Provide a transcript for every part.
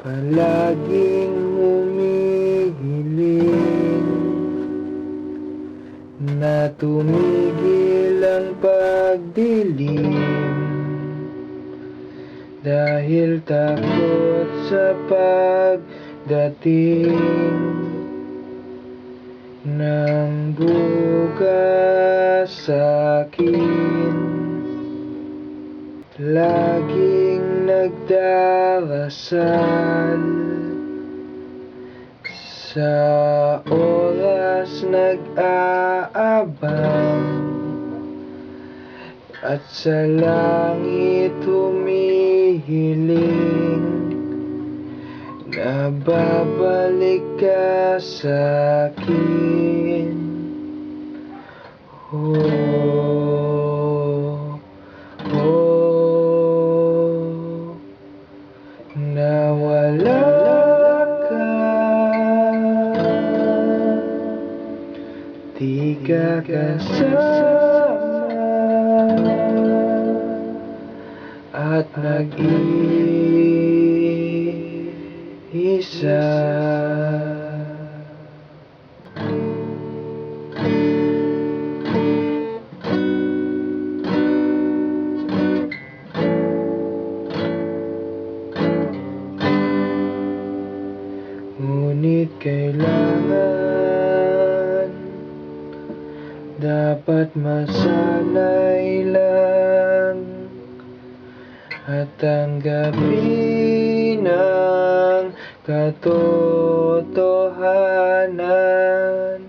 Palaging humihiling Na tumigil ang pagdilim. Dahil takot sa pagdating Ng bukas sa akin. Laging nagdarasal Sa oras nag-aabang At sa langit humihiling Na ka sa akin. Oh, Di ka kasama At nag-iisa Ngunit kailangan Dapat masanay lang At tanggapin ang katotohanan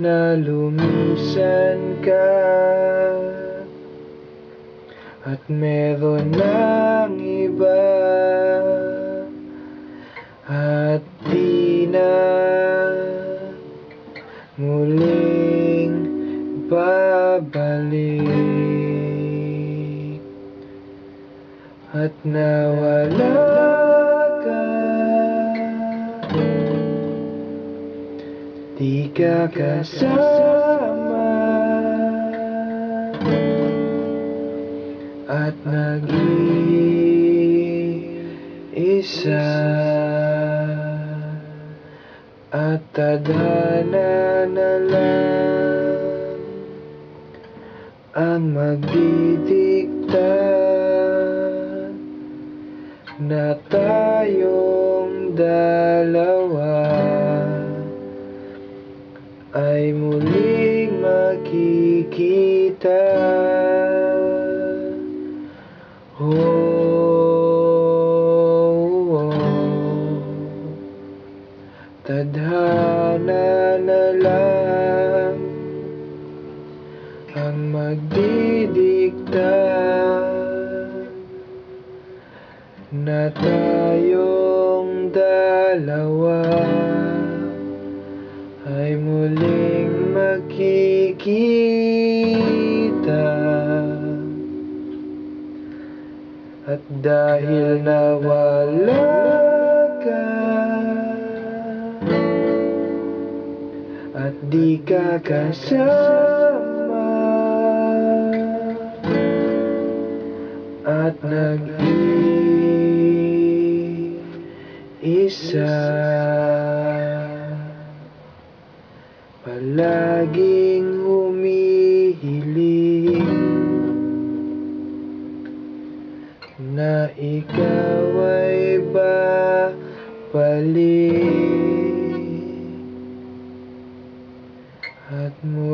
Na lumisan ka At meron ng iba at nawala ka. Di ka kasama. At nag-iisa at tadhana na lang ang magdidikta na tayong dalawa ay muling makikita. Oh, oh. Tadhana na lang ang magdidikta na tayong dalawa. Ay muling magkikita. At dahil nawala ka at di ka kasama at isa. Palaging humihiling Na ikaw ay babalik. At muli